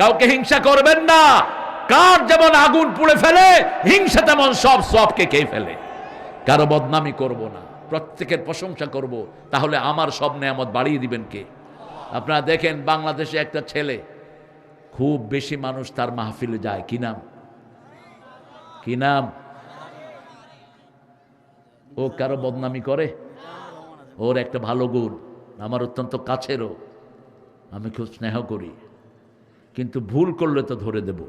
কাউকে হিংসা করবেন না। কার যেমন আগুন পুড়ে ফেলে, হিংসা তেমন সব সবকে খেয়ে ফেলে। কারও বদনামি করব না, প্রত্যেকের প্রশংসা করব, তাহলে আমার সব নেয়ামত বাড়িয়ে দিবেন কে? আপনারা দেখেন বাংলাদেশে একটা ছেলে, খুব বেশি মানুষ তার মাহফিলে যায়। কি নাম? কি নাম? ও কারও বদনামি করে? ওর একটা ভালো গুণ, আমার অত্যন্ত কাছেরও, আমি খুব স্নেহ করি। কিন্তু ভুল করলে তো ধরে দেব।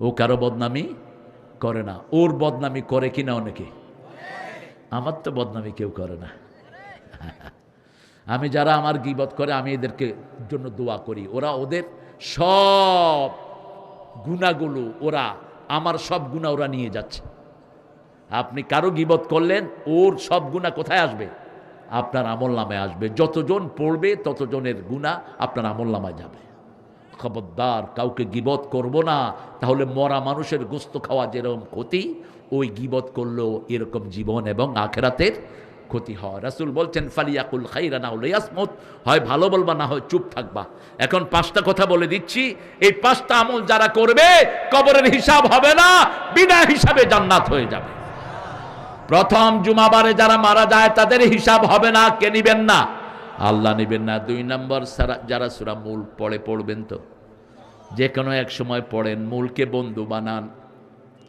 ও কারও বদনামি করে না। ওর বদনামি করে কিনা অনেকে? আমার তো বদনামি কেউ করে না। আমি যারা আমার গিবত করে, আমি এদেরকে জন্য দোয়া করি। ওরা ওদের সব গুণাগুলো, ওরা আমার সব গুণা ওরা নিয়ে যাচ্ছে। আপনি কারও গিবত করলেন, ওর সব গুণা কোথায় আসবে? আপনার আমল নামে আসবে। যতজন পড়বে, ততজনের গুণা আপনার আমল নামায় যাবে। খবরদার কাউকে গিবত করব না, তাহলে মরা মানুষের গোস্ত খাওয়া যেরকম ক্ষতি, ওই গিবত করলেও এরকম জীবন এবং আখেরাতের ক্ষতি হয়। রাসুল বলছেন, ফালিয়াকুল খাইরা না হলে ইয়াসমত হয় ভালো বলবা না হয় চুপ থাকবা। এখন পাঁচটা কথা বলে দিচ্ছি, এই পাঁচটা আমল যারা করবে, কবরের হিসাব হবে না, বিনা হিসাবে জান্নাত হয়ে যাবে। প্রথম জুমাবারে যারা মারা যায়, তাদের হিসাব হবে না, কে নিবেন না? আল্লাহ নেবেন না। দুই নম্বর সারা যারা সুরা মূল পড়ে, পড়বেন তো। যে কোনো এক সময় পড়েন, মূলকে বন্ধু বানান।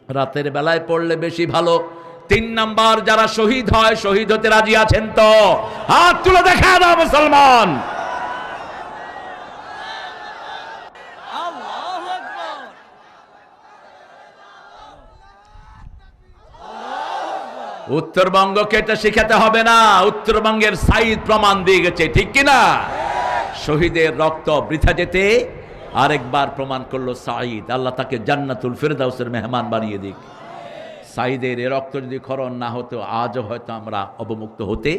রাতের বেলায় পড়লে বেশি ভালো। তিন নাম্বার, যারা শহীদ হয়, শহীদ হতে রাজি আছেন তো। হাত তুলে দেখা দাও মুসলমান আল্লাহু আকবার উত্তরবঙ্গকে এটা শেখাতে হবে না। উত্তরবঙ্গের সাইদ প্রমাণ দিয়ে গেছে, ঠিক কিনা শহীদের রক্ত বৃথা যেতে আরেকবার প্রমাণ করল সাইদ। আল্লাহ তাকে জান্নাতুল ফেরদাউসের মেহমান বানিয়ে দিক। সাইদের এ রক্ত যদি খরণ না হতো, আজও হয়তো আমরা অবমুক্ত হতে।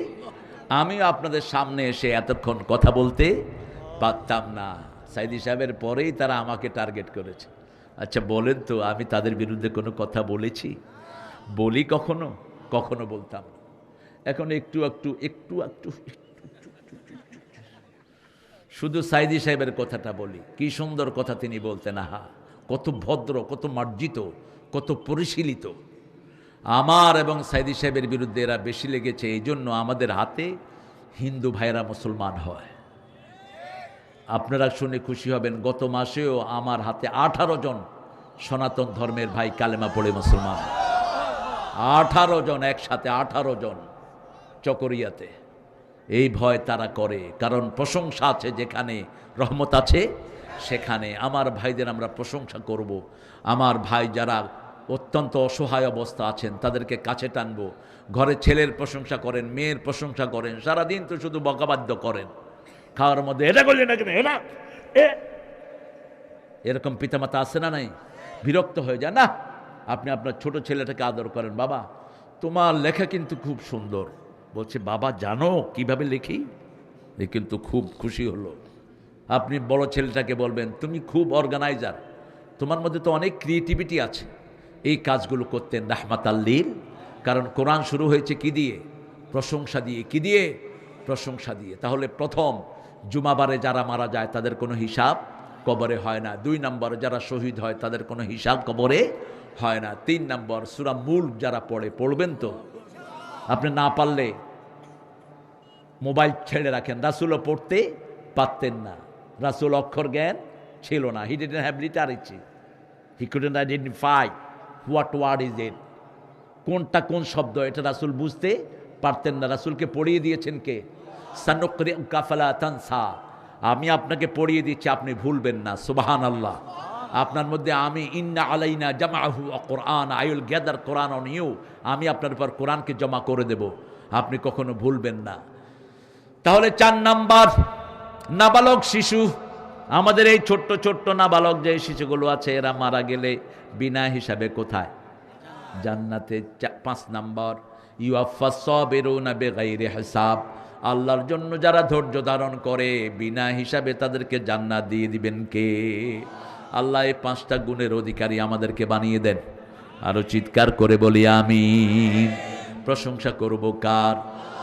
আমিও আপনাদের সামনে এসে এতক্ষণ কথা বলতে পারতাম না। সাইদি সাহেবের পরেই তারা আমাকে টার্গেট করেছে। আচ্ছা বলেন তো, আমি তাদের বিরুদ্ধে কোনো কথা বলেছি? বলি কখনো? কখনো বলতাম। এখন একটু একটু একটু একটু। শুধু সাইদি সাহেবের কথাটা বলি। কি সুন্দর কথা তিনি বলতেন, আহা, কত ভদ্র, কত মার্জিত, কত পরিশীলিত। আমার এবং সাইদি সাহেবের বিরুদ্ধে এরা বেশি লেগেছে, এই জন্য আমাদের হাতে হিন্দু ভাইরা মুসলমান হয়। আপনারা শুনে খুশি হবেন, গত মাসেও আমার হাতে আঠারো জন সনাতন ধর্মের ভাই কালেমা পড়ে মুসলমান। আঠারো জন একসাথে, আঠারো জন চকরিয়াতে। এই ভয় তারা করে, কারণ প্রশংসা আছে যেখানে রহমত আছে, সেখানে। আমার ভাইদের আমরা প্রশংসা করব। আমার ভাই যারা অত্যন্ত অসহায় অবস্থা আছেন, তাদেরকে কাছে টানব। ঘরে ছেলের প্রশংসা করেন, মেয়ের প্রশংসা করেন, সারাদিন তো শুধু বকাবাদ্য করেন। খাওয়ার মধ্যে, এটা করলেন না কেন? এটা? এরকম পিতামাতা আছে না নাই? বিরক্ত হয়ে যায়, না আপনি আপনার ছোট ছেলেটাকে আদর করেন। বাবা, তোমার লেখা কিন্তু খুব সুন্দর। বলছে, বাবা, জানো কীভাবে লিখি? এ কিন্তু খুব খুশি হলো। আপনি বড় ছেলেটাকে বলবেন, তুমি খুব অর্গানাইজার তোমার মধ্যে তো অনেক ক্রিয়েটিভিটি আছে। এই কাজগুলো করতেন রাহমাত আল্লিল কারণ কোরআন শুরু হয়েছে কি দিয়ে? প্রশংসা দিয়ে। কি দিয়ে? প্রশংসা দিয়ে। তাহলে প্রথম, জুমাবারে যারা মারা যায় তাদের কোনো হিসাব কবরে হয় না। দুই নম্বর যারা শহীদ হয় তাদের কোনো হিসাব কবরে হয় না। তিন নম্বর, সুরা মূল যারা পড়ে, পড়বেন তো? আপনি না পারলে মোবাইল ছেড়ে রাখেন। রাসুলও পড়তে পারতেন না। রাসুল অক্ষর জ্ঞান ছিল না। He didn't have literacy he couldn't identify what word is it কোনটা কোন শব্দ, এটা রাসুল বুঝতে পারতেন না। রাসুলকে পড়িয়ে দিয়েছেন কে? সানুকরি কাফালা তানসা। আমি আপনাকে পড়িয়ে দিচ্ছি, আপনি ভুলবেন না। সুবাহান আল্লাহ আপনার মধ্যে আমি, ইন্না আলাইনা জামাহু Quran, I will gather Quran on you, আমি আপনার উপর কোরআনকে জমা করে দেব। আপনি কখনো ভুলবেন না। তাহলে চার নাম্বার, নাবালক শিশু। আমাদের এই ছোট্ট ছোট্ট নাবালক যে শিশুগুলো আছে, এরা মারা গেলে বিনা হিসাবে কোথায়? জান্নাতে পাঁচ নাম্বার ইউআফাসবেরুনা বেগাইরে হিসাব। আল্লাহর জন্য যারা ধৈর্য ধারণ করে, বিনা হিসাবে তাদেরকে জান্নাত দিয়ে দিবেন কে? আল্লাহ এই পাঁচটা গুণের অধিকারী আমাদেরকে বানিয়ে দেন। আরও চিৎকার করে বলি আমি প্রশংসা করব কার?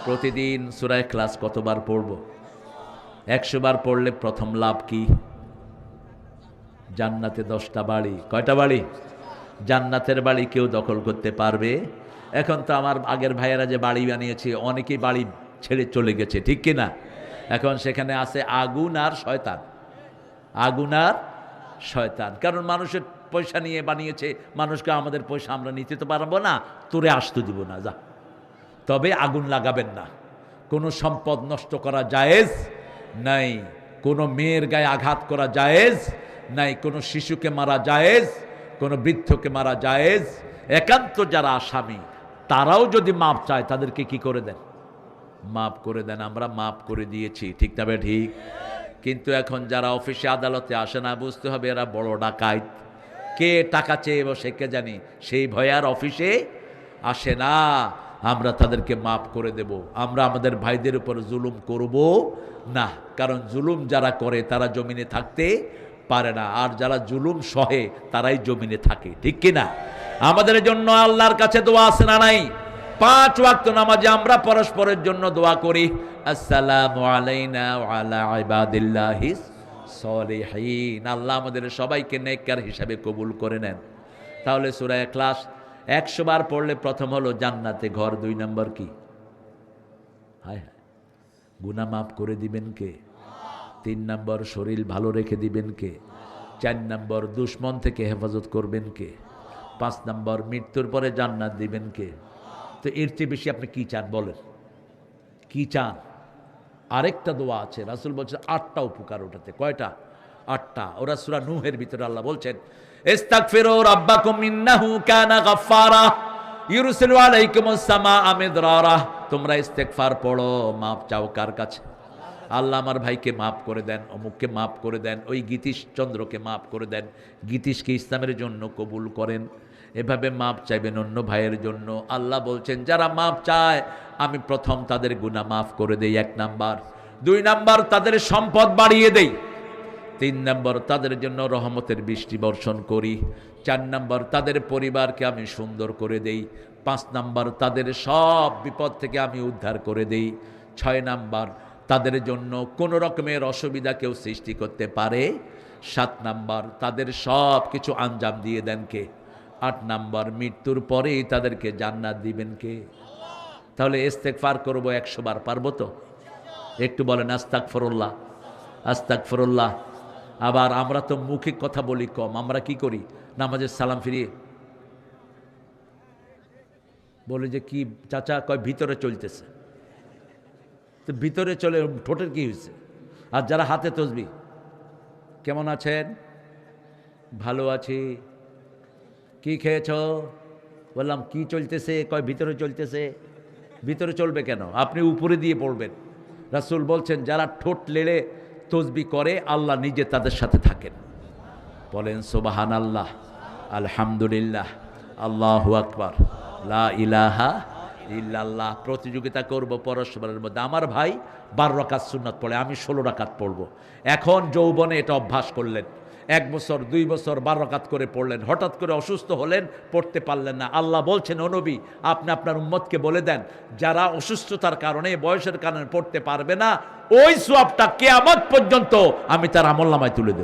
প্রতিদিন সুরায় ক্লাস কতবার পড়ব? একশো বার পড়লে প্রথম লাভ কি? জান্নাতে দশটা বাড়ি। কয়টা বাড়ি? জান্নাতের বাড়ি কেউ দখল করতে পারবে? এখন তো আমার আগের ভাইয়েরা যে বাড়ি বানিয়েছে, অনেকেই বাড়ি ছেড়ে চলে গেছে, ঠিক কি না এখন সেখানে আছে আগুন আর শয়তান। আগুন আর শয়তান। কারণ মানুষের পয়সা নিয়ে বানিয়েছে, মানুষকে আমাদের পয়সা আমরা নিতে তো পারব না, তোরে আসতে দিব না, যা। তবে আগুন লাগাবেন না। কোনো সম্পদ নষ্ট করা জায়েজ নাই, কোনো মেয়ের গায়ে আঘাত করা জায়েজ নাই, কোনো শিশুকে মারা জায়েজ, কোনো বৃদ্ধকে মারা জায়েজ। একান্ত যারা আসামি, তারাও যদি মাপ চায়, তাদেরকে কি করে দেন? মাপ করে দেন, আমরা মাপ করে দিয়েছি, ঠিক তবে ঠিক? কিন্তু এখন যারা অফিসে আদালতে আসে না, বুঝতে হবে এরা বড় ডাকাইত কে টাকা চেয়ে বসে কে জানি? সেই ভয় আর অফিসে আসে না। আমরা তাদেরকে মাফ করে দেব। আমরা আমাদের ভাইদের উপর জুলুম করব না। কারণ জুলুম যারা করে, তারা জমিনে থাকতে পারে না। আর যারা জুলুম সহে, তারাই জমিনে থাকে। ঠিক কি না আমাদের জন্য আল্লাহর কাছে দোয়া আছে না নাই? পাঁচ ওয়াক্ত নামাজে আমরা পরস্পরের জন্য দোয়া করি। আসসালামু আল্লাহ আমাদের সবাইকে নেককার হিসাবে কবুল করে নেন। তাহলে সূরা ক্লাস একশো বার পড়লে প্রথম হলো জান্নাতে ঘর, দুই নম্বর কি? হায় হায়। গুনাহ মাফ করে দিবেন কে? তিন নম্বর শরীর ভালো রেখে দিবেন কে? চার নম্বর দুশ্মন থেকে হেফাজত করবেন কে? পাঁচ নম্বর মৃত্যুর পরে জান্নাত দিবেন কে? তো এর চেয়ে বেশি আপনি কি চান বলেন? কি চান? আরেকটা দোয়া আছে, রাসুল বলছেন আটটা উপকার ওটাতে, কয়টা? আটটা। ওরা সুরা নুহের ভিতরে আল্লাহ বলছেন, ইস্তাগফিরু রাব্বাকুম ইন্নাহু কানা গাফফারা ইউরসিলু আলাইকুমুস সামাআ মিদরারা। তোমরা ইস্তেগফার পড়ো মাপ চাও কার কাছে? আল্লাহ আমার ভাইকে মাফ করে দেন, অমুককে মাফ করে দেন, ওই গীতিশ চন্দ্রকে মাফ করে দেন। গীতিশকে ইসলামের জন্য কবুল করেন। এভাবে মাপ চাইবেন অন্য ভাইয়ের জন্য। আল্লাহ বলছেন, যারা মাপ চায়, আমি প্রথম তাদের গুণা মাফ করে দেই, এক নাম্বার। দুই নাম্বার, তাদের সম্পদ বাড়িয়ে দেই। তিন নম্বর, তাদের জন্য রহমতের বৃষ্টি বর্ষণ করি। চার নম্বর, তাদের পরিবারকে আমি সুন্দর করে দেই। পাঁচ নাম্বার, তাদের সব বিপদ থেকে আমি উদ্ধার করে দেই। ছয় নাম্বার, তাদের জন্য কোনো রকমের অসুবিধা কেউ সৃষ্টি করতে পারে। সাত নাম্বার, তাদের সব কিছু আঞ্জাম দিয়ে দেন কে? আট নাম্বার, মৃত্যুর পরেই তাদেরকে জান্নাত দিবেন কে? তাহলে ইস্তেক পার করব একশো বার, পারব তো? একটু বলেন আস্তাক ফরুল্লাহ আস্তাক ফরুল্লাহ আবার আমরা তো মুখে কথা বলি কম, আমরা কি করি? নামাজের সালাম ফিরিয়ে বলে যে, কি চাচা, কয় ভিতরে চলতেছে? তো ভিতরে চলে, ঠোঁটের কি হয়েছে? আর যারা হাতে তসবি, কেমন আছেন? ভালো আছি। কি খেয়েছ? বললাম, কি চলতেছে? কয়, ভিতরে চলতেছে? ভিতরে চলবে কেন? আপনি উপরে দিয়ে পড়বেন। রাসুল বলছেন, যারা ঠোঁট লেড়ে তসবি করে, আল্লাহ নিজে তাদের সাথে থাকেন। বলেন সোবাহান আল্লাহ আলহামদুলিল্লাহ, আল্লাহ আকবর, লা ইলাহা ইল্লাল্লাহ, প্রতিযোগিতা করব পরস্পরের মধ্যে। আমার ভাই বারো রাকাত সুন্নাত পড়ে, আমি ষোলো রাকাত পড়ব। এখন যৌবনে এটা অভ্যাস করলেন। এক বছর, দুই বছর বারো রাকাত করে পড়লেন। হঠাৎ করে অসুস্থ হলেন, পড়তে পারলেন না। আল্লাহ বলছেন অনবী আপনি আপনার উম্মতকে বলে দেন, যারা অসুস্থতার কারণে, বয়সের কারণে পড়তে পারবে না, ওই সোয়াবটা কেয়ামত পর্যন্ত আমি তার আমল্লামায় তুলে দেব।